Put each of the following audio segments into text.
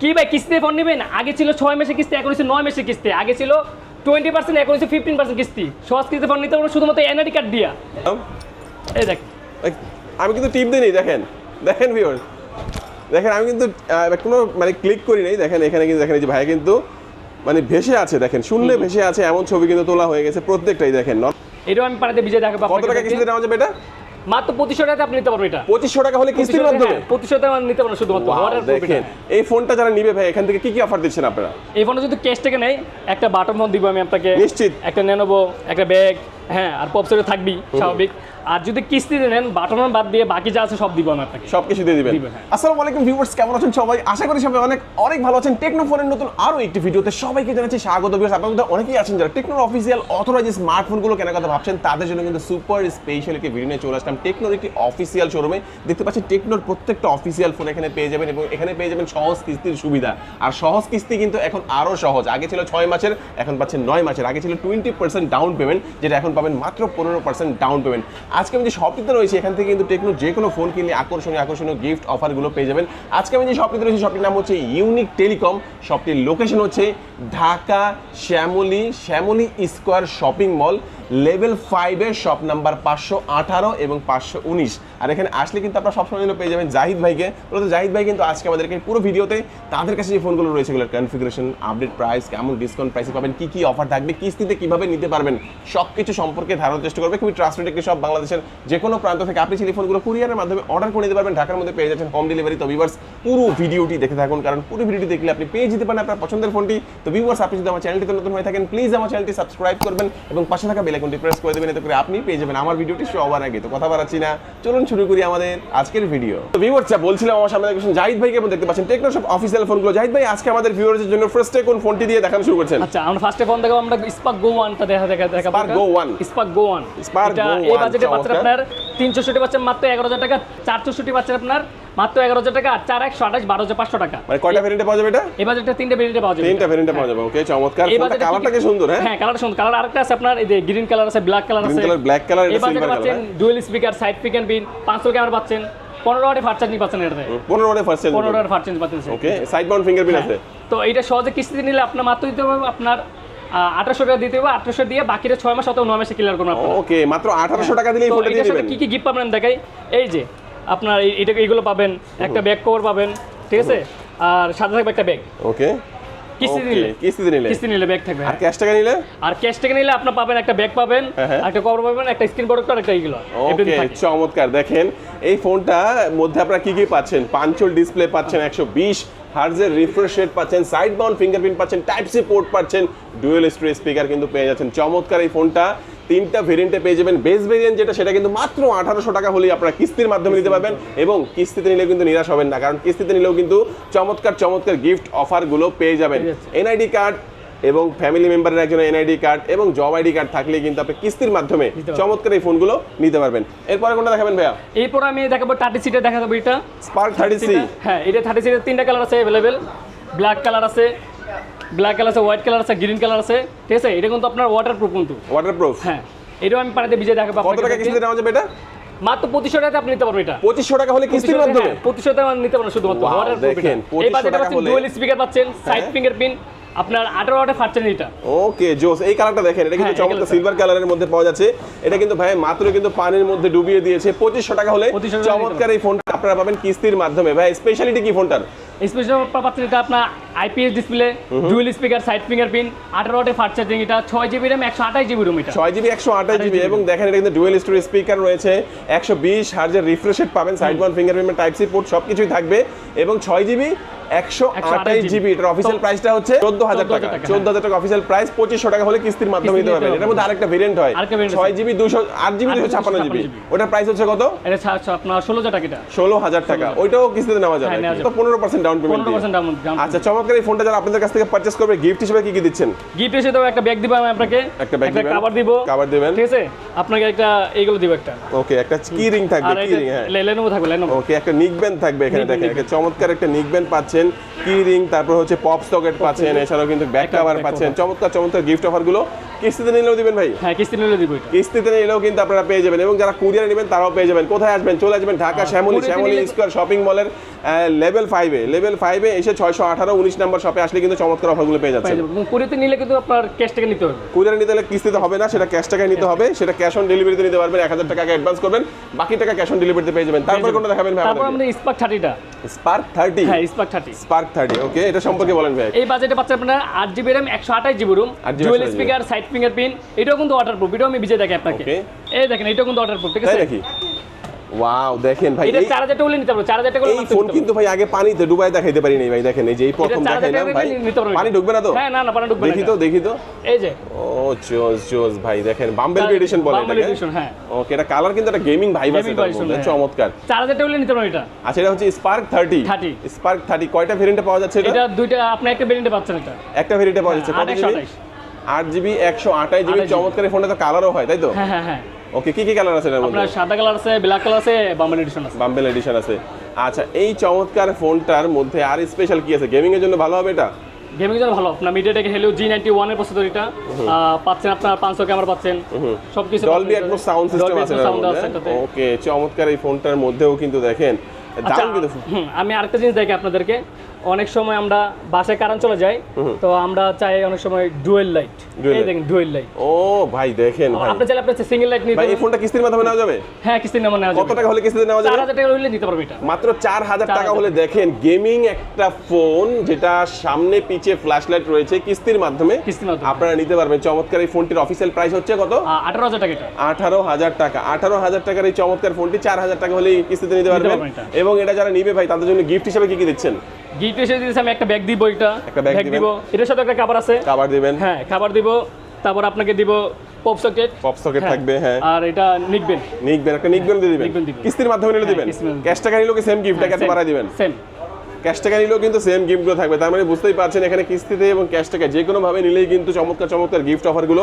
কি ভাই কিস্তিতে ফোন নেবেন আগে ছিল ছয় মাসের কিস্তি এখন হচ্ছে নয় মাসের কিস্তি। আগে ছিল টোয়েন্টি পার্সেন্ট এখন হচ্ছে ফিফটিন পার্সেন্ট কিস্তি। সহজ কিস্তিতে ফোন নিতে পারব শুধুমাত্র এনআইডি কার্ড দিয়া। এই দেখ। আমি কিন্তু টিপ দিইনি দেখেন। দেখেন ভিউয়ার্স দেখেন আমি কিন্তু কোনো মানে ক্লিক করি নাই। দেখেন এখানে কিন্তু দেখেন এই যে ভাই কিন্তু মানে ভেসে আছে দেখেন। শূন্যে ভেসে আছে এমন ছবি কিন্তু তোলা হয়ে গেছে প্রত্যেকটাই দেখেন। এটাও আমি পাড়াতে বিজয় দেখাবো কত টাকা কিস্তিতে নেওয়া যাবে এটা? মাত্র পঁচিশশো টাকাতে আপনি নিতে পারবেন এটা। পঁচিশশো টাকা হলে কিস্তির মাধ্যমে? পঁচিশশো টাকা নিতে পারবেন শুধুমাত্র। অর্ডার এই ফোনটা যারা নিবে ভাই এখান থেকে কি কি অফার দিচ্ছেন আপনারা? এই ফোনে যদি ক্যাশ থেকে নেই একটা বাটন ফোন দিব আমি আপনাকে। নিশ্চিত। একটা নেনবো একটা ব্যাগ হ্যাঁ আর পপসেটে থাকবি স্বাভাবিক। আর যদি কিস্তিতে নেন বাটন বাদ দিয়ে বাকি যা আছে সব দিব আমি আপনাকে। সবকিছু দিয়ে দিবেন। হ্যাঁ। আসসালামু আলাইকুম ভিউয়ার্স কেমন আছেন সবাই? আশা করি সবাই অনেক অনেক ভালো আছেন। টেকনো ফোনের নতুন আরও একটি ভিডিওতে সবাইকে জানাচ্ছি স্বাগত ভিউয়ার্স আপনাদের অনেকেই আছেন যারা টেকনোর অফিসিয়াল অথরাইজ স্মার্টফোনগুলো কেনার কথা ভাবছেন তাদের জন্য কিন্তু সুপার স্পেশাল একটি ভিডিও নিয়ে চলে আসলাম। টেকনোর একটি অফিসিয়াল শোরুমে দেখতে পাচ্ছেন টেকনোর প্রত্যেকটা অফিসিয়াল ফোন এখানে পেয়ে যাবেন এবং এখানে পেয়ে যাবেন সহজ কিস্তির সুবিধা। আর সহজ কিস্তি কিন্তু এখন আরও সহজ। আগে ছিল ছয় মাসের এখন পাচ্ছেন নয় মাসের। আগে ছিল টোয়েন্টি পার্সেন্ট ডাউন পেমেন্ট যেটা এখন পাবেন মাত্র পনেরো পার্সেন্ট ডাউন পেমেন্ট আজকে আমি যে শপটিতে রয়েছি, এখান থেকে কিন্তু টেকনো যে কোনো ফোন কিনলে আকর্ষণীয় আকর্ষণীয় গিফট অফারগুলো পেয়ে যাবেন। আজকে আমি যে শপটিতে রয়েছি শপটির নাম হচ্ছে ইউনিক টেলিকম শপটির লোকেশন হচ্ছে Dhaka Shyamoli Shyamoli square shopping mall. Level ফাইভের শপ নাম্বার পাঁচশো আঠারো এবং পাঁচশো উনিশ। আর এখানে আসলে কিন্তু আপনারা সবসময় জন্য পেয়ে যাবেন জাহিদ ভাইকে। মূলত জাহিদ ভাই কিন্তু আজকে আমাদেরকে পুরো ভিডিওতে তাদের কাছে যে ফোনগুলো রয়েছে, এগুলোর কনফিগারেশন আপডেট প্রাইস কেমন ডিসকাউন্ট প্রাইসে পাবেন, কি কি অফার থাকবে, কিস্তিতে কীভাবে নিতে পারবেন সব কিছু সম্পর্কে ধারণার চেষ্টা করবে। খুবই ট্রাস্টেড একটি সব বাংলাদেশের যে কোনো প্রান্ত থেকে আপনি সেই ফোনগুলো কুরিয়ারের মাধ্যমে অর্ডার করে নিতে পারবেন। ঢাকার মধ্যে পেয়ে যাচ্ছেন হোম ডেলিভারি তো ভিউয়ার্স পুরো ভিডিওটি দেখে থাকুন, কারণ পুরো ভিডিওটি দেখলে আপনি পেয়ে যেতে পারেন আপনার পছন্দের ফোনটি তো ভিউয়ার্স আপনি যদি আমার চ্যানেলটিতে নতুন হয়ে থাকেন প্লিজ আমার চ্যানেলটি সাবস্ক্রাইব করবেন এবং পাশে থাকা বেল আইকনটি প্রেস করে দেবেন এতে করে আপনি পেয়ে যাবেন। আমার ভিডিওটি সবার আগে তো কথা বাড়াচ্ছি না। চলুন শুরু করি আমাদের আজকের ভিডিও তো ভিউয়ার্স যা বলছিলাম আমার সামনে দেখুন জাহিদ ভাইকে আপনি দেখতে পাচ্ছেন। টেকনো সব অফিসিয়াল ফোনগুলো জাহিদ ভাই আজকে আমাদের ভিউয়ার্সের জন্য ফার্স্টে কোন ফোনটি দিয়ে দেখানো শুরু করছেন? আচ্ছা আমরা ফার্স্টে ফোন দেখাবো আমরা স্পার্ক গো 1টা দেখা দেখা দেখা Spark Go 1 Spark Go 1 Spark Go 1 এই বাজেটে পাচ্ছেন চমৎকার। আপনার তিনশোষট্টি পাচ্ছেন মাত্র এগারো হাজার টাকা চারশোষট্টি পাচ্ছেন আপনার মাত্র এগারো হাজার টাকা আর চার একশো আঠাশ বারো হাজার পাঁচশো টাকা। মানে কয়টা ভেরিয়েন্টে পাওয়া যাবে এটা? এই বাজেটে তিনটে ভেরিয়েন্টে পাওয়া যাবে। তিনটা ভেরিয়েন্টে পাওয়া যাবে ওকে চমৎকার। এই ফোনটা বাজেটে কালারটা কি সুন্দর হ্যাঁ? হ্যাঁ কালার সুন্দর। কালার আরেকটা আছে আপনার এই যে গ্রিন কালার আছে ব্ল্যাক কালার আছে। কালার ব্ল্যাক কালার এই বাজেটে পাচ্ছেন ডুয়েল স্পিকার সাইড পিক এন্ড পিন পাঁচশো ক্যামেরা পাচ্ছেন পনেরো ওয়াটে ফাস্ট চার্জিং পাচ্ছেন এটাতে। পনেরো ওয়াটে ফার্স্ট পনেরো ওয়াটে ফাস্ট চার্জিং পাচ্ছেন। ওকে সাইড মাউন্ট ফিঙ্গারপ্রিন্ট আছে। তো এটা সহজে কিস্তিতে নিলে আপনার মাত্র দিতে হবে আপনার আঠারোশো টাকা দিতে হবে আঠারোশো দিয়ে বাকিটা ছয় মাস অথবা নয় মাসে ক্লিয়ার আপনার। ওকে মাত্র আঠারোশো টাকা দিলে ফোনটা দিয়ে এটার সাথে দিবেন কি কি গিফট পাবেন দেখাই? এই যে আপনার এটা পাবেন একটা ব্যাগ কভার পাবেন ঠিক আছে? আর সাথে থাকবে একটা ব্যাগ ওকে কিস্তি নিলে। কিস্তিতে নিলে। কিস্তি নিলে ব্যাগ থাকবে আর ক্যাশ টাকা নিলে? আর ক্যাশ নিলে পাবেন একটা ব্যাগ পাবেন হ্যাঁ, হ্যাঁ। একটা কভার পাবেন একটা স্ক্রিন একটা ওকে চমৎকার। দেখেন এই ফোনটা মধ্যে আপনারা কি কি পাচ্ছেন? পাঞ্চল ডিসপ্লে পাচ্ছেন একশো বিশ হার্জের রিফ্রেশ রেট পাচ্ছেন সাইড বাউন্ড ফিঙ্গারপ্রিন্ট পাচ্ছেন টাইপ সি পোর্ট পাচ্ছেন ডুয়েল স্টোরি স্পিকার কিন্তু পেয়ে যাচ্ছেন। চমৎকার এই ফোনটা তিনটা ভেরিয়েন্টে পেয়ে যাবেন। বেস ভেরিয়েন্ট যেটা সেটা কিন্তু মাত্র আঠারোশো টাকা হলেই আপনারা কিস্তির মাধ্যমে নিতে পারবেন এবং কিস্তিতে নিলেও কিন্তু নিরাশ হবেন না কারণ কিস্তিতে নিলেও কিন্তু চমৎকার চমৎকার গিফট অফারগুলো পেয়ে যাবেন। এনআইডি কার্ড এবং ফ্যামিলি মেম্বারের একজন এনআইডি কার্ড এবং জব আইডি কার্ড থাকলে কিন্তু আপনি কিস্তির মাধ্যমে চমৎকার এই ফোনগুলো নিতে পারবেন। এরপরে কোনটা দেখাবেন ভাইয়া? এরপর আমি দেখাবো থার্টি সিটে দেখা যাব এটা। স্পার্ক থার্টি সি হ্যাঁ এটা থার্টি সিটের তিনটা কালার আছে অ্যাভেলেবেল ব্ল্যাক কালার আছে ব্ল্যাক কালার আছে হোয়াইট কালার আছে গ্রিন কালার আছে। ঠিক আছে? এটা কিন্তু আপনার ওয়াটার প্রুফ কিন্তু। ওয়াটারপ্রুফ হ্যাঁ এটাও আমি পাড়াতে ভিজে দেখাবো কত টাকা কিস্তিতে নেওয়া যাবে এটা? মাত্র পঁচিশশো টাকাতে আপনি নিতে পারবেন এটা। পঁচিশশো টাকা হলে কিস্তির মাধ্যমে? পঁচিশশো টাকা নিতে পারবেন শুধুমাত্র ওয়াটার প্রুফ এই 2500 বাজেটে টাকা পাচ্ছেন ডুয়েল স্পিকার পাচ্ছেন সাইড হ্যাঁ। ফিঙ্গারপ্রিন্ট আপনার আঠারো ওয়াটে ফাটছেন এটা। ওকে জোস এই কালারটা দেখেন এটা কিন্তু হ্যাঁ, চমৎকার সিলভার কালারের মধ্যে পাওয়া যাচ্ছে। এটা কিন্তু ভাই মাত্র কিন্তু পানির মধ্যে ডুবিয়ে দিয়েছে। পঁচিশশো টাকা হলে 2500 চমৎকার এই ফোনটা আপনারা পাবেন কিস্তির মাধ্যমে। ভাই স্পেশালিটি কি ফোনটার স্পেশাল পাচ্ছেন এটা আপনার IPS display dual speaker side fingerprint আঠারো ওয়াটে ফাট চার্জিং এটা ছয় জিবি র্যাম একশো আঠাশ জিবি রুম এটা। ছয় জিবি একশো আঠাশ জিবি এবং দেখেন এটা কিন্তু ডুয়েল স্টোরেজ স্পিকার রয়েছে একশো বিশ হার্জের রিফ্রেশ রেট পাবেন side one fingerprint type C port সব কিছুই থাকবে এবং ছয় জিবি একশো আঠাশ জিবি। এটার অফিসিয়াল প্রাইসটা হচ্ছে চোদ্দ হাজার টাকা। চোদ্দ হাজার টাকা অফিসিয়াল প্রাইস পঁচিশশো টাকা হলে কিস্তির মাধ্যমে নিতে পারবেন। এটার মধ্যে আরেকটা ভেরিয়েন্ট হয়। ছয় জিবি দুশো আট জিবি দুশো 8GB, ছাপ্পান্ন জিবি। ওটার প্রাইস হচ্ছে কত? এটা আপনার ষোলো হাজার টাকা ষোলো হাজার টাকা। ওইটাও কিস্তিতে নেওয়া যাবে। হ্যাঁ, তো পনেরো পার্সেন্ট ডাউন পেমেন্ট আচ্ছা চমৎকার এই ফোনটা যারা আপনাদের কাছ থেকে পারচেস করবে গিফট হিসেবে কি কি দিচ্ছেন? গিফট এসে দেবো একটা ব্যাগ দিব আমি আপনাকে। একটা bag দিবেন, কাভার দিব। cover দিবেন। ঠিক আছে? আপনাকে একটা এইগুলো দিব একটা। ওকে একটা কি রিং থাকবে কি রিং হ্যাঁ। লেনোভো থাকবে লেনোভো ওকে একটা নিক ব্যান্ড থাকবে এখানে দেখেন একটা চমৎকার একটা নিক ব্যান্ড পাচ্ছেন কি রিং তারপর হচ্ছে পপ সকেট পাচ্ছেন এছাড়াও কিন্তু ব্যাক কভার পাচ্ছেন। চমৎকার চমৎকার গিফট অফারগুলো। কিস্তিতে নিলেও দিবেন ভাই? হ্যাঁ কিস্তি নিলে দিব কিস্তিতে নিলেও কিন্তু আপনারা পেয়ে যাবেন। এবং যারা কুরিয়ারে নেবেন তারাও পেয়ে যাবেন। কোথায় আসবেন? চলে আসবেন ঢাকা শ্যামলী শ্যামলী নিলে- স্কোয়ার শপিং মলের লেভেল ফাইভে লেভেল ফাইভে এসে ছয়শো আঠারো উনিশ নম্বর শপে আসলে কিন্তু চমৎকার অফারগুলো পেয়ে এবং কুড়িতে নিলে কিন্তু আপনার ক্যাশ টাকা নিতে হবে। কুরিয়ারে নিতে হলে কিস্তিতে হবে না সেটা ক্যাশ টাকায় নিতে হবে। সেটা ক্যাশ অন ডেলিভারিতে নিতে পারবেন। এক হাজার টাকা অ্যাডভান্স করবেন। বাকি টাকা ক্যাশ অন ডেলিভারিতে পেয়ে যাবেন। তারপর কোনটা দেখাবেন ভাই তারপর আমাদের স্পার্ক থার্টিটা স্পার্ক থার্টি হ্যাঁ spark thirty spark thirty okay এটা সম্পর্কে বলেন ভাই। এই বাজেটে পাচ্ছেন আপনার আট জিবি র্যাম একশো আঠাশ GB ROM 8 128 speaker side fingerprint এটাও কিন্তু ওয়াটার প্রুফ এটাও আমি ভিজে দেখি আপনাকে। এই দেখেন এটাও কিন্তু ওয়াটার প্রুফ ঠিক আছে? ওয়াও দেখেন ভাই এটা এই- চার হাজার টাকা হলে নিতে পারব চার হাজার টাকা এই ফোন কিন্তু ভাই আগে পানিতে ডুবাই দেখাইতে পারি নাই ভাই দেখেন এই যে এই প্রথম দেখাইলাম ভাই। পানি ঢুকবে না তো? হ্যাঁ না না পানি ঢুকবে না দেখি তো দেখি তো। এই যে। ও জোস জোস ভাই দেখেন বাম্বেল এডিশন বলে এটাকে। edition, হ্যাঁ। ওকে এটা কালার কিন্তু একটা গেমিং ভাইব আছে মধ্যে হ্যাঁ। চমৎকার। চার হাজার টাকা নিতে পারব এটা। আচ্ছা এটা হচ্ছে স্পার্ক থার্টি 30 স্পার্ক থার্টি কয়টা ভেরিয়েন্টে পাওয়া যাচ্ছে এটা? এটা দুইটা আপনি একটা ভেরিয়েন্টে পাচ্ছেন এটা একটা ভেরিয়েন্টে পাওয়া যাচ্ছে হ্যাঁ, কত জিবি একশো আট জিবি একশো আঠাশ জিবি চমৎকার ফোনটা তো কালারও হয় তাই তো? হ্যাঁ হ্যাঁ হ্যাঁ। ওকে কি কি কালার আছে এর মধ্যে? আপনার সাদা কালার আছে ব্ল্যাক কালার আছে বাম্বেল এডিশন আছে। বাম্বেল এডিশন আছে। আচ্ছা এই চমৎকার ফোনটার মধ্যে আর স্পেশাল কি আছে? গেমিং এর জন্য ভালো হবে এটা? গেমিং এর জন্য ভালো। আপনার মিডিয়াটেক হেলিও জি নাইনটি ওয়ানের প্রসেসর এটা। পাচ্ছেন আপনার পাঁচশো ক্যামেরা পাচ্ছেন। সবকিছু ডলবি অ্যাটমস সাউন্ড সিস্টেম আছে এর। ওকে চমৎকার এই ফোনটার মধ্যেও কিন্তু দেখেন আচ্ছা, আমি আরেকটা জিনিস দেখি আপনাদেরকে। অনেক সময় আমরা বাসায় কারেন্ট চলে যাই তো আমরা চাই অনেক সময় ডুয়েল লাইট এই দেখেন ডুয়েল লাইট ও ভাই দেখেন ভাই। আপনি চাইলে আপনার সিঙ্গেল লাইট নিতে ভাই এই ফোনটা কিস্তির মাধ্যমে নেওয়া যাবে? হ্যাঁ কিস্তির নাম্বার নেওয়া যাবে। কত টাকা হলে কিস্তিতে নেওয়া যাবে? হাজার টাকা হইলে নিতে পারবে এটা। মাত্র চার হাজার টাকা হলে দেখেন গেমিং একটা ফোন যেটা সামনে পিছে ফ্ল্যাশ লাইট রয়েছে কিস্তির মাধ্যমে। কিস্তির মাধ্যমে। আপনারা নিতে পারবেন। চমৎকার এই ফোনটির অফিসিয়াল প্রাইস হচ্ছে কত? আঠারো হাজার টাকা এটা। আঠারো হাজার টাকা। আঠারো হাজার টাকার এই চমৎকার ফোনটি চার হাজার টাকা হলেই কিস্তিতে নিতে পারবেন। এটা। এবং এটা যারা নিবে ভাই তাদের জন্য গিফট হিসেবে কি কি দিচ্ছেন? গিফট হিসেবে দিচ্ছি আমি একটা ব্যাগ দিব এটা। একটা ব্যাগ দিব। এটার সাথে একটা কভার আছে। কভার দিবেন। হ্যাঁ কভার দিব। তারপর আপনাকে দিব পপ সকেট পপ সকেট থাকবে হ্যাঁ। আর এটা নিকবেন নিকবেন একটা নিকবেন দিয়ে দিবেন। কিস্তির মাধ্যমে নিলে হ্যাঁ, দিবেন। ক্যাশ টাকা নিলে কি সেম গিফট টাকা বাড়াই দিবেন? সেম ক্যাশ টাকা নিলেও কিন্তু সেম গিফটগুলো থাকবে। তার মানে বুঝতেই পারছেন এখানে কিস্তিতে এবং ক্যাশ টাকা যে কোনো ভাবে নিলেই কিন্তু চমৎকার চমৎকার গিফট অফারগুলো।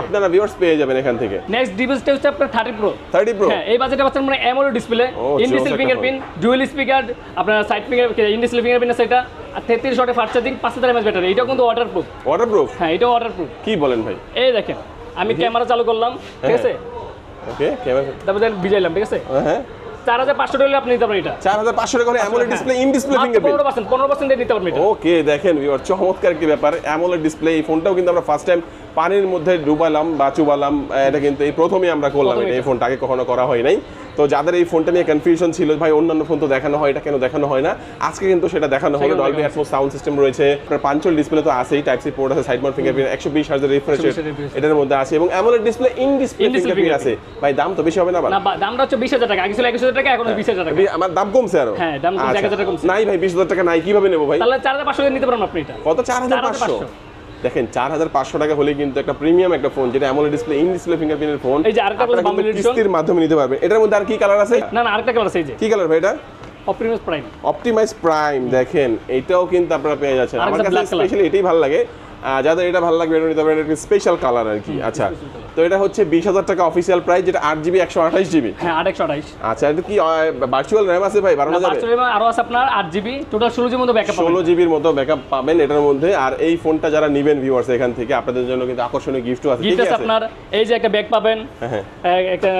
আপনারা ভিউয়ার্স পেয়ে যাবেন এখান থেকে। নেক্সট ডিভাইসটা হচ্ছে আপনার থার্টি প্রো থার্টি প্রো হ্যাঁ এই বাজেটে পাচ্ছেন মানে AMOLED display in display fingerprint dual speaker আপনার side finger in display fingerprint এটা। আর তেত্রিশ ওয়াটের ফাস্ট চার্জিং পাঁচ হাজার এমএস ব্যাটারি এটাও কিন্তু ওয়াটার প্রুফ ওয়াটারপ্রুফ হ্যাঁ এটা ওয়াটার প্রুফ কি বলেন ভাই? এই দেখেন আমি ক্যামেরা চালু করলাম ঠিক আছে? ওকে ক্যামেরা তারপর দেন ভিজাইলাম ঠিক আছে? হ্যাঁ। চার হাজার পাঁচশো টাকা আপনি নিতে পারেন এটা। চার হাজার পাঁচশো টাকা করে AMOLED display in display fingerprint পনেরো পার্সেন্ট পনেরো পার্সেন্ট নিতে পারবেন ওকে দেখেন ভিউয়ার চমৎকার ব্যাপার। অ্যামোলেড ডিসপ্লে এই ফোনটাও কিন্তু আমরা ফার্স্ট টাইম পানির মধ্যে ডুবালাম বা চুবালাম এটা কিন্তু এই প্রথমেই আমরা করলাম এটা। এই ফোনটা আগে কখনো করা হয় নাই। তো যাদের এই ফোনটা নিয়ে কনফিউশন ছিল ভাই অন্যান্য ফোন তো দেখানো হয় এটা কেন দেখানো হয় না? আজকে কিন্তু সেটা দেখানো হলো। ডলবি অ্যাটমস সাউন্ড সিস্টেম রয়েছে। আপনার পাঞ্চল ডিসপ্লে তো আছেই টাইপ সি পোর্ট আছে সাইড মাউন্ট ফিঙ্গারপ্রিন্ট একশো বিশ হাজার রিফ্রেশ 120 এটার মধ্যে আছে এবং AMOLED display in display fingerprint আছে। ভাই দাম তো বেশি হবে না না দামটা হচ্ছে বিশ হাজার টাকা। আগে ছিল একুশ হাজার টাকা এখন বিশ হাজার টাকা। আমার দাম কমছে আরও। হ্যাঁ, দাম কমছে, আচ্ছা। 1000 টাকা কমছে। নাই ভাই বিশ হাজার টাকা নাই কীভাবে নেব ভাই? তাহলে চার হাজার পাঁচশো নিতে পারবেন আপনি এটা। কত? চার হাজার পাঁচশো। 4,500 দেখেন চার হাজার পাঁচশো টাকা হলে কিন্তু একটা প্রিমিয়াম একটা ফোন যেটা এমন ডিসপ্লে ইন ডিসপ্লে ফিঙ্গারপ্রিন্টের ফোন এই যে আরেকটা বলছে বাম্বল এডিশন কিস্তির মাধ্যমে নিতে পারবেন। এটার মধ্যে আর কি কালার আছে? না না আরেকটা কালার আছে এই যে। কি কালার ভাই এটা? অপটিমাইজ প্রাইম অপটিমাইজ প্রাইম দেখেন এটাও কিন্তু আপনারা পেয়ে যাচ্ছেন। আমার কাছে স্পেশালি এটাই ভালো লাগে। যাদের এটা ভালো লাগবে এটা নিতে পারেন এটা স্পেশাল কালার আর কি। আচ্ছা তো এটা হচ্ছে বিশ হাজার টাকা অফিসিয়াল প্রাইস যেটা আট জিবি একশো আঠাশ জিবি হ্যাঁ আট একশো আঠাইশ আচ্ছা এটা কি ভার্চুয়াল র্যাম আছে ভাই? বাড়ানো যাবে? আরও আছে আপনার আট জিবি টোটাল ষোলো জিবির মতো ব্যাকআপ ষোলো জিবির মতো ব্যাকআপ পাবেন এটার মধ্যে। আর এই ফোনটা যারা নিবেন ভিউয়ার্স এখান থেকে আপনাদের জন্য কিন্তু আকর্ষণীয় গিফটও আছে। গিফট আছে আপনার এই যে একটা ব্যাগ পাবেন হ্যাঁ, একটা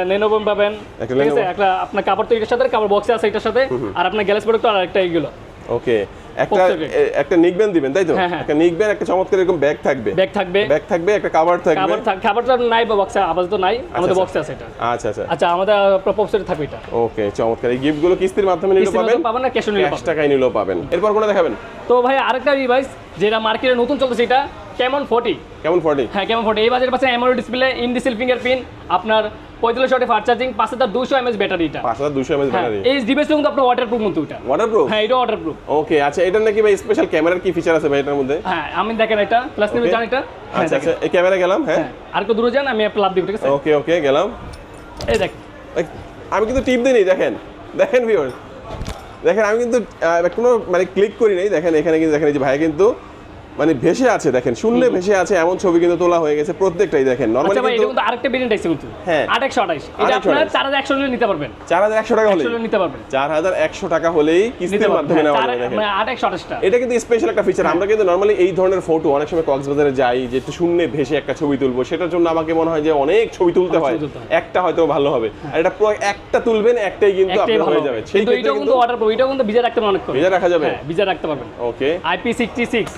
পাবেন একটা আছে? Lenovo। একটা আপনার কাপড় তো এটার সাথে কাপড় বক্সে আছে এটার সাথে। আর আপনার গ্যালাস প্রোডাক্ট আর একটা এইগুলো ওকে। একটা একটা নিকবেন দিবেন তাই তো? হ্যাঁ, হ্যাঁ। একটা নিকবেন একটা চমৎকার এরকম ব্যাগ থাকবে। ব্যাগ থাকবে। ব্যাগ থাকবে একটা কভার থাকবে। খাবার খাবারটা নাই বা বক্সে আপাতত নাই। আমাদের আচ্ছা। বক্সে আছে এটা। আচ্ছা আচ্ছা। আচ্ছা আমাদের প্রপোজে থাকবে এটা। ওকে চমৎকার। এই গিফটগুলো কিস্তির মাধ্যমে নিলে পাবেন। পাবেন না ক্যাশ নিলে পাবেন। টাকায় নিলেও পাবেন। এরপর কোনটা দেখাবেন? তো ভাই আরেকটা ডিভাইস যেটা মার্কেটে নতুন চলছে এটা কেমন ফোর্টি? কেমন ফোর্টি? হ্যাঁ কেমন ফোর্টি? এই বাজারে পাচ্ছেন AMOLED display in display fingerprint আপনার পঁয়তাল্লিশ ওয়াটে ফাস্ট চার্জিং পাঁচ হাজার দুশো এমএস ব্যাটারিটা। পাঁচ হাজার দুশো এমএস হ্যাঁ ব্যাটারি। এই ডিভাইসটা কিন্তু আপনার ওয়াটার কিন্তু এটা। ওয়াটার হ্যাঁ এটা ওয়াটার প্রুফ ওকে আচ্ছা এটার নাকি ভাই স্পেশাল ক্যামেরার কি ফিচার আছে ভাই এটার মধ্যে? হ্যাঁ আমি দেখেন এটা। প্লাস নেবে. জান এটা? হ্যাঁ আচ্ছা আচ্ছা এই ক্যামেরা গেলাম হ্যাঁ? হ্যাঁ আর একটু দূরে যান আমি দিব ঠিক আছে? ওকে ওকে গেলাম। এই দেখ আমি কিন্তু টিপ দিই দেখেন। দেখেন ভিউয়ার্স দেখেন আমি কিন্তু কোনো মানে ক্লিক করি নাই দেখেন এখানে কিন্তু দেখেন এই যে ভাই কিন্তু মানে ভেসে আছে দেখেন শূন্যে ভেসে আছে এমন ছবি কিন্তু তোলা হয়ে গেছে প্রত্যেকটাই দেখেন। আচ্ছা নর্মালি এটা কিন্তু কিন্তু আরেকটা ভেরিয়েন্ট আছে কিন্তু। হ্যাঁ। আট একশো আঠাইশ এটা 828 আপনার চার হাজার একশো নিতে পারবেন। চার হাজার একশো টাকা হলে নিতে পারবেন। চার হাজার একশো টাকা হলেই কিস্তির মাধ্যমে হ্যাঁ, নেওয়া যাবে দেখেন। মানে আট একশো আঠাশটা। এটা কিন্তু স্পেশাল একটা ফিচার আমরা কিন্তু নর্মালি এই ধরনের ফটো অনেক সময় কক্সবাজারে যাই যে একটু শূন্যে ভেসে একটা ছবি তুলবো। সেটার জন্য আমাকে মনে হয় যে অনেক ছবি তুলতে হয়। হয়। একটা হয়তো ভালো হবে। আর এটা পুরো একটা তুলবেন একটাই কিন্তু আপনার হয়ে যাবে। কিন্তু এটাও কিন্তু অর্ডার করব। এটাও কিন্তু ভিজা রাখতে পারবেন অনেক ভেজা রাখা যাবে? হ্যাঁ ভিজা রাখতে পারবেন। Okay IP sixty six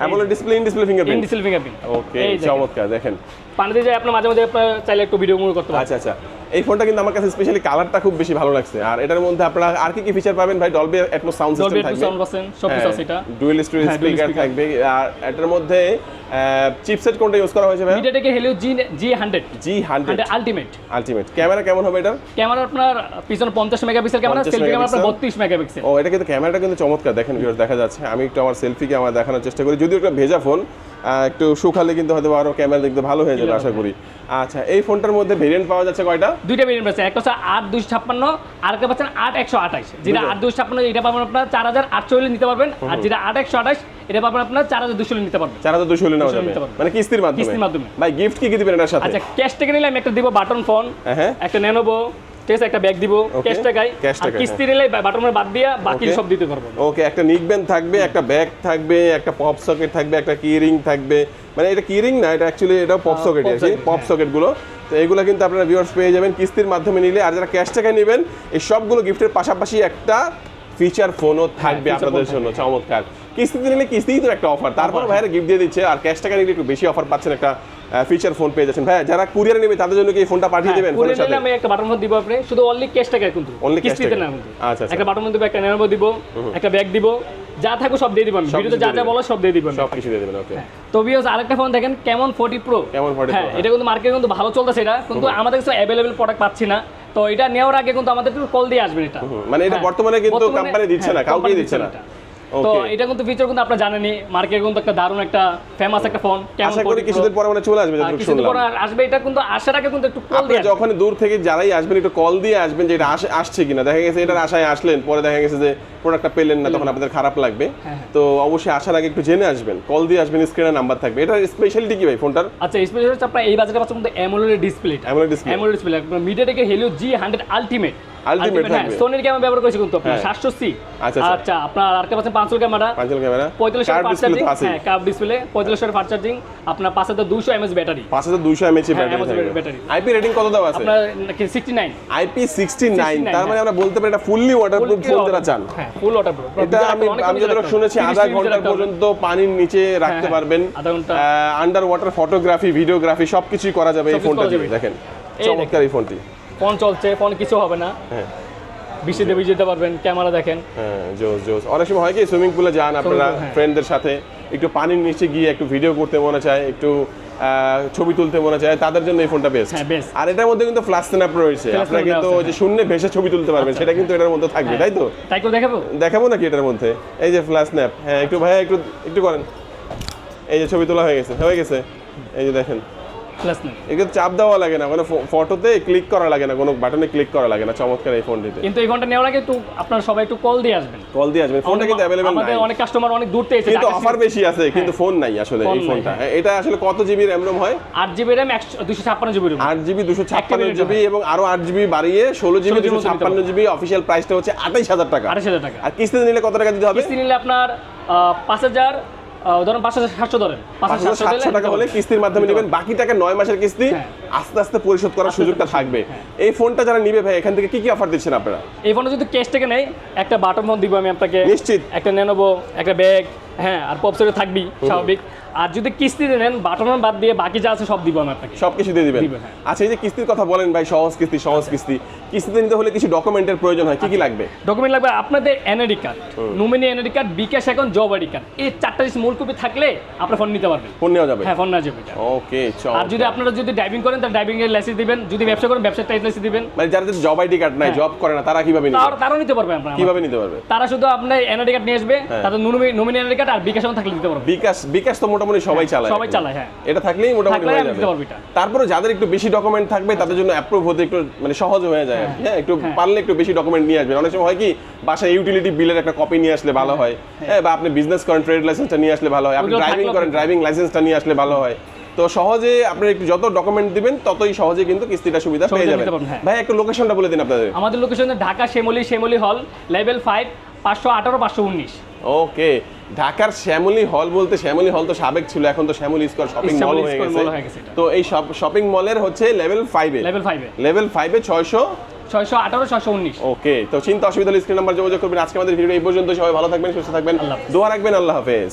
AMOLED display in display fingerprint in display fingerprint okay চমৎকার দেখেন। পানি দিয়ে যায় আপনার মাঝে মাঝে আপনার চাইলে একটু ভিডিও করতে পারেন। আচ্ছা আচ্ছা। এই ফোনটা কিন্তু আমার কাছে স্পেশালি কালারটা খুব বেশি ভালো লাগছে। আর এটার মধ্যে আপনারা আর কি কি ফিচার পাবেন ভাই? Dolby Atmos sound Dolby system থাকবে। পাচ্ছেন সব কিছু আছে এটা। ডুয়েল স্টোরেজ স্পিকার থাকবে। আর এটার মধ্যে চিপসেট কোনটা ইউজ করা হয়েছে ভাই? মিডিয়াটেকের Helio G G hundred G hundred hundred ultimate ultimate camera কেমন হবে এটা ক্যামেরা আপনার পিছনে পঞ্চাশ মেগাপিক্সেল ক্যামেরা সেলফি ক্যামেরা আপনার megapixel? বত্রিশ মেগাপিক্সেল ও এটা কিন্তু ক্যামেরাটা কিন্তু চমৎকার। দেখেন ভিউয়ার্স দেখা যাচ্ছে। আমি একটু আমার সেলফিকে আমার দেখানোর চেষ্টা করি। যদিও একটা ভেজা ফোন একটু শুকালে কিন্তু হয়তো আরও ক্যামেরা দেখতে ভালো হয়ে যাবে আশা করি। আচ্ছা এই ফোনটার মধ্যে ভেরিয়েন্ট পাওয়া যাচ্ছে কয়টা? দুইটা ভেরিয়েন্ট আছে একটা হচ্ছে আট দুইশো ছাপ্পান্ন আর একটা পাচ্ছেন আট একশো আঠাশ। যেটা আট দুইশো ছাপ্পান্ন এটা পাবেন আপনার চার হাজার আটশো হলে নিতে পারবেন। আর যেটা আট একশো আঠাশ এটা পাবেন আপনার চার হাজার দুশো নিতে পারবেন। চার হাজার দুশো নেওয়া যাবে। মানে কিস্তির মাধ্যমে। কিস্তির মাধ্যমে। ভাই গিফট কি কি দিবেন এটার সাথে? আচ্ছা ক্যাশ থেকে নিলে আমি একটা দিব বাটন ফোন হ্যাঁ একটা নেনোবো ঠিক আছে একটা ব্যাগ দিব ক্যাশ টাকায় আর কিস্তি নিলে বাটনের বাদ দিয়া বাকি সব দিতে পারব। ওকে একটা নিকবেন থাকবে একটা ব্যাগ থাকবে একটা পপ সকেট থাকবে একটা কি রিং থাকবে। মানে এটা কি রিং না এটা অ্যাকচুয়ালি এটা পপ সকেট আর কি পপ হ্যাঁ। সকেটগুলো তো এগুলো কিন্তু আপনারা ভিউয়ার্স পেয়ে যাবেন কিস্তির মাধ্যমে নিলে। আর যারা ক্যাশ টাকায় নেবেন এই সবগুলো গিফটের পাশাপাশি একটা ফিচার ফোনও থাকবে আপনাদের জন্য চমৎকার। কিস্তিতে নিলে কিস্তিই তো একটা অফার তারপর ভাইয়ের গিফট দিয়ে দিচ্ছে আর ক্যাশ টাকা নিলে একটু বেশি অফার পাচ্ছেন একটা ফিচার ফোন পেয়ে যাচ্ছেন। ভাই যারা কুরিয়ারে নেবে তাদের জন্য কি ফোনটা পাঠিয়ে দেবেন করে ফোনের সাথে? আমি একটা বাটন ফোন দিব আপনি। শুধু অনলি ক্যাশ টাকায় কিন্তু। Cash কিস্তিতে না আচ্ছা, আচ্ছা। একটা বাটন ফোন দিব একটা নেনোবো দিব একটা ব্যাগ দিব যা থাকবে সব দিয়ে দিব আমি। সব ভিডিওতে যা যা দিবেন। বলো সব দিয়ে দিব আমি। সব কিছু দিয়ে দেবেন ওকে তো ভিউয়ার্স আরেকটা ফোন দেখেন কেমন 40 প্রো কেমন 40 Pro, হ্যাঁ হ্যাঁ। এটা কিন্তু মার্কেটে কিন্তু ভালো চলতেছে এটা। কিন্তু আমাদের কাছে অ্যাভেলেবল প্রোডাক্ট পাচ্ছি না। তো এটা নেওয়ার আগে কিন্তু আমাদের একটু কল দিয়ে আসবেন এটা। মানে এটা হ্যাঁ। বর্তমানে কিন্তু কোম্পানি দিচ্ছে না হ্যাঁ, কাউকেই দিচ্ছে না। তো এটা কিন্তু ফিচার কিন্তু আপনারা জানেনই মার্কেটে কিন্তু একটা দারুণ একটা ফেমাস একটা ফোন কেমন আশা করি কিছুদিন পরে মানে চলে আসবে যতটুকু কিছুদিন শুনলাম। পর আসবে এটা কিন্তু আসার আগে কিন্তু একটু কল দিয়ে যখন দূর থেকে যারাই আসবেন একটু কল দিয়ে আসবেন যে এটা আসছে কিনা। দেখা গেছে এটার আশায় আসলেন পরে দেখা গেছে যে প্রোডাক্টটা পেলেন না তখন আপনাদের খারাপ লাগবে। হ্যাঁ, তো অবশ্যই আসার আগে একটু জেনে আসবেন। কল দিয়ে আসবেন স্ক্রিনে নাম্বার থাকবে। এটা স্পেশালিটি কি ভাই ফোনটার আচ্ছা স্পেশাল হচ্ছে আপনার এই বাজারে পাচ্ছেন কিন্তু AMOLED display AMOLED display। AMOLED display মিডিয়াটেকের Helio G hundred ultimate হ্যাঁ সোনির ক্যামেরা ব্যবহার করেছি কিন্তু আপনার হ্যাঁ। আচ্ছা, আচ্ছা। আচ্ছা আপনার পাচ্ছেন? ক্যামেরা পাঁচল ক্যামেরা ফাস্ট ডিসপ্লে চার্জিং হ্যাঁ কাপ ডিসপ্লে পঁয়তাল্লিশ ফাস্ট চার্জিং আপনার এমএস ব্যাটারি পাঁচ হাজার দুইশো এমএচ ব্যাটারি Amazon থাকবে। battery। আইপি রেটিং কত দেওয়া আছে? আপনার সিক্সটি নাইন আইপি 69, তার মানে হ্যাঁ। আমরা বলতে পারি এটা ফুললি ওয়াটারপ্রুফ ফোন যারা চান। হ্যাঁ ফুল ওয়াটার এটা আমি আমি যতটুকু শুনেছি আধা ঘণ্টা পর্যন্ত পানির নিচে রাখতে পারবেন। আধা ঘণ্টা। আন্ডার ওয়াটার ফটোগ্রাফি ভিডিওগ্রাফি সবকিছুই করা যাবে এই ফোনটা দিয়ে। দেখেন চমৎকার এই ফোনটি ফোন চলছে ফোন কিছু হবে না। হ্যাঁ। ভিজে যেতে পারবেন ক্যামেরা দেখেন। হ্যাঁ জোস জোস। অনেক সময় হয় কি সুইমিং পুলে যান আপনারা pool, হ্যাঁ। ফ্রেন্ডদের সাথে একটু পানির নিচে গিয়ে একটু ভিডিও করতে মনে চায় একটু ছবি তুলতে মনে চায় তাদের জন্য এই ফোনটা বেস্ট হ্যাঁ, আর এটার মধ্যে কিন্তু ফ্লাশ স্ন্যাপ রয়েছে। আপনারা কিন্তু যে শূন্য ভেসে ছবি তুলতে পারবেন সেটা কিন্তু এটার মধ্যে থাকবে তাই তো? তাই করে দেখাবো? দেখাবো নাকি এটার মধ্যে? এই যে ফ্ল্যাশ স্ন্যাপ হ্যাঁ একটু ভাইয়া একটু একটু করেন। এই যে ছবি তোলা হয়ে গেছে হয়ে গেছে। এই যে দেখেন। এগুলো চাপ দেওয়া লাগে না কোনো ফটোতে ক্লিক করা লাগে না কোনো বাটনে ক্লিক করা লাগে না চমৎকার এই ফোনটিতে কিন্তু এই ফোনটা নেওয়ার আগে একটু আপনারা সবাই একটু কল দিয়ে আসবেন। কল দিয়ে আসবেন। ফোনটা কিন্তু অ্যাভেলেবেল আমাদের অনেক কাস্টমার অনেক দূর থেকে কিন্তু অফার বেশি আছে কিন্তু ফোন নাই আসলে এই ফোনটা হ্যাঁ। এটা আসলে কত জিবি র্যাম রোম হয়? আট জিবি র্যাম একশো দুশো ছাপ্পান্ন জিবি র্যাম আট জিবি দুশো ছাপ্পান্ন minute জিবি এবং আরও আট জিবি বাড়িয়ে ষোলো জিবি 16 GB দুশো মতো নিতে ছাপ্পান্ন জিবি অফিসিয়াল প্রাইসটা হচ্ছে আঠাইশ হাজার টাকা। আঠাশ হাজার টাকা। আর কিস্তিতে নিলে কত টাকা দিতে হবে? কিস্তি নিলে আপনার আহ, পাঁচ হাজার আহ, ধরুন পাঁচ হাজার সাতশো ধরেন। পাঁচ হাজার সাতশো টাকা হলে কিস্তির মাধ্যমে নেবেন বাকি টাকা নয় মাসের কিস্তি হ্যাঁ। আস্তে আস্তে পরিশোধ করার সুযোগটা থাকবে। হ্যাঁ। এই ফোনটা যারা নিবে ভাই এখান থেকে কি কি অফার দিচ্ছেন আপনারা? এই ফোনটা যদি ক্যাশ থেকে নেই একটা বাটন ফোন দিব আমি আপনাকে। নিশ্চিত। একটা নেনোবো একটা ব্যাগ হ্যাঁ আর পপসেটে থাকবি স্বাভাবিক। আর যদি কিস্তিতে নেন বাটন বাদ দিয়ে বাকি যা আছে সব দিব আমি আপনাকে। সবকিছু দিয়ে দিবেন। হ্যাঁ। আচ্ছা এই যে কিস্তির কথা বলেন ভাই সহজ কিস্তি সহজ কিস্তি। কিস্তিতে নিতে হলে কিছু ডকুমেন্টের প্রয়োজন হয় কি কি লাগবে? ডকুমেন্ট লাগবে আপনাদের NID card nominee NID card bKash account job ID card এই চারটা জিনিস মূল কপি থাকলে আপনার ফোন নিতে পারবেন। ফোন নেওয়া যাবে? হ্যাঁ ফোন না যাবে। ওকে আর যদি আপনারা যদি ড্রাইভিং করেন তার ড্রাইভিং এর লাইসেন্স দিবেন। যদি ব্যবসা করেন ব্যবসার টাইপ লাইসেন্স দিবেন। মানে যাদের জব আইডি কার্ড নাই। জব করে না তারা কীভাবে নিবে? তার তারাও নিতে পারবে আপনার কীভাবে নিতে পারবে? তারা শুধু আপনার এনআইডি কার্ড নিয়ে আসবে হ্যাঁ। তাদের নমিনি এনআইডি কার্ড আর বিকাশ অ্যাকাউন্ট থাকলে নিতে পারবে। বিকাশ বিকাশ তো মোটামুটি সবাই চালায় সবাই চালায়, হ্যাঁ। এটা থাকলেই মোটামুটি হয়ে যাবে। তারপরে যাদের একটু বেশি ডকুমেন্ট থাকবে তাদের জন্য অ্যাপ্রুভ হতে একটু মানে সহজ হয়ে যায় হ্যাঁ একটু পারলে একটু বেশি ডকুমেন্ট নিয়ে আসবেন। অনেক সময় হয় কি বাসায় ইউটিলিটি বিলের একটা কপি নিয়ে আসলে ভালো হয় হ্যাঁ। বা আপনি বিজনেস করেন ট্রেড লাইসেন্সটা নিয়ে আসলে ভালো হয়। আপনি ড্রাইভিং করেন ড্রাইভিং লাইসেন্সটা নিয়ে আসলে ভালো হয়। তো সহজে আপনি একটু যত ডকুমেন্ট দিবেন ততই সহজে কিন্তু কিস্তিটা সুবিধা পেয়ে যাবেন। হ্যাঁ। ভাই একটু লোকেশনটা বলে দিন আপনাদের। আমাদের লোকেশন ঢাকা শ্যামলী শ্যামলী হল লেভেল ফাইভ পাঁচশো আঠারো পাঁচশো উনিশ। ওকে। ঢাকার শ্যামলী হল বলতে শ্যামলী হল তো সাবেক ছিল এখন তো শ্যামলী স্কোয়ার শপিং মল হয়ে গেছে। তো এই সব শপিং মলের হচ্ছে লেভেল ফাইভে লেভেল ফাইভে লেভেল ফাইভে ছয়শো ছয়শো আঠারো ছয়শো উনিশ। ওকে তো চিন্তা অসুবিধা স্ক্রিন নাম্বার যোগাযোগ করবেন। আজকে আমাদের ভিডিও এই পর্যন্ত সবাই ভালো থাকবেন সুস্থ থাকবেন। দোয়া রাখবেন আল্লাহ হাফেজ।